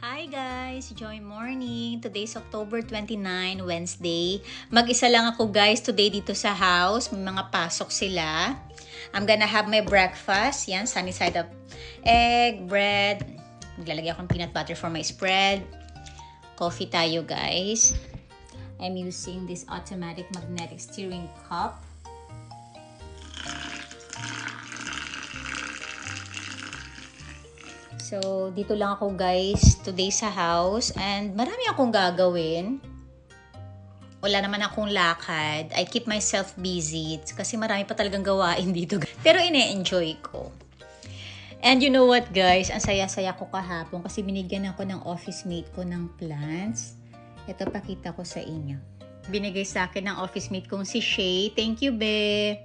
Hi guys! Joy morning! Today's October 29, Wednesday. Mag-isa lang ako guys today dito sa house. May mga pasok sila. I'm gonna have my breakfast. Yan, sunny side up egg, bread. Maglalagay ako ng peanut butter for my spread. Coffee tayo guys. I'm using this automatic magnetic steering cup. So, dito lang ako guys today sa house and marami akong gagawin. Wala naman akong lakad. I keep myself busy kasi marami pa talagang gawain dito. Pero ine-enjoy ko. And you know what guys, ang saya-saya ko kahapon kasi binigyan ako ng office mate ko ng plants. Ito pakita ko sa inyo. Binigay sa akin ng office mate kong si Shay. Thank you, be.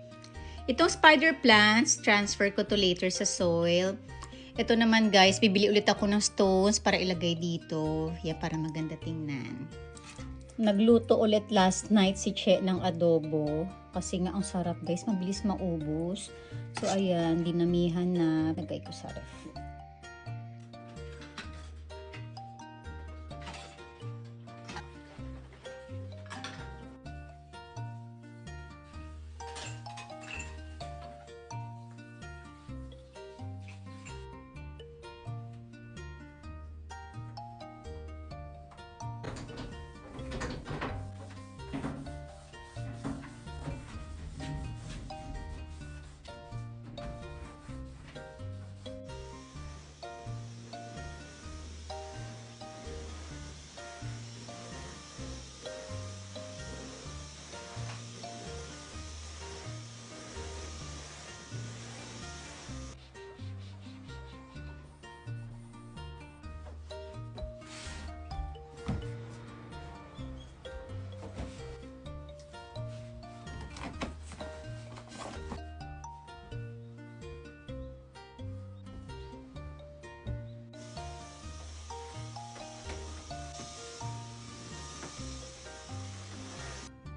Itong spider plants, transfer ko to later sa soil. Ito naman guys, bibili ulit ako ng stones para ilagay dito. Yeah, para maganda tingnan. Nagluto ulit last night si Che ng adobo. Kasi nga ang sarap guys, mabilis maubos. So ayan, dinamihan na. Lagay ko sa ref.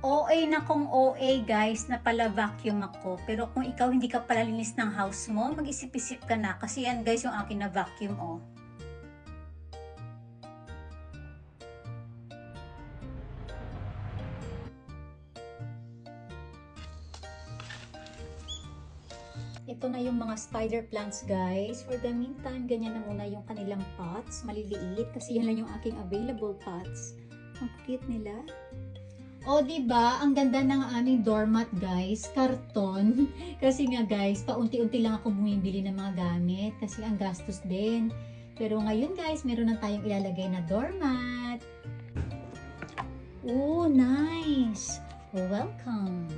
OA na kong OA guys na pala vacuum ako. Pero kung ikaw hindi ka pala linis ng house mo, mag-isip-isip ka na. Kasi yan guys yung akin na vacuum oh. Ito na yung mga spider plants guys. For the meantime, ganyan na muna yung kanilang pots. Maliliit kasi yan lang yung aking available pots. Ang cute nila. O, di ba Ang ganda ng aming doormat, guys. Karton. kasi nga, guys, paunti-unti lang ako bumibili ng mga gamit. Kasi ang gastos din. Pero ngayon, guys, meron na tayong ilalagay na doormat. Oh, nice. Welcome.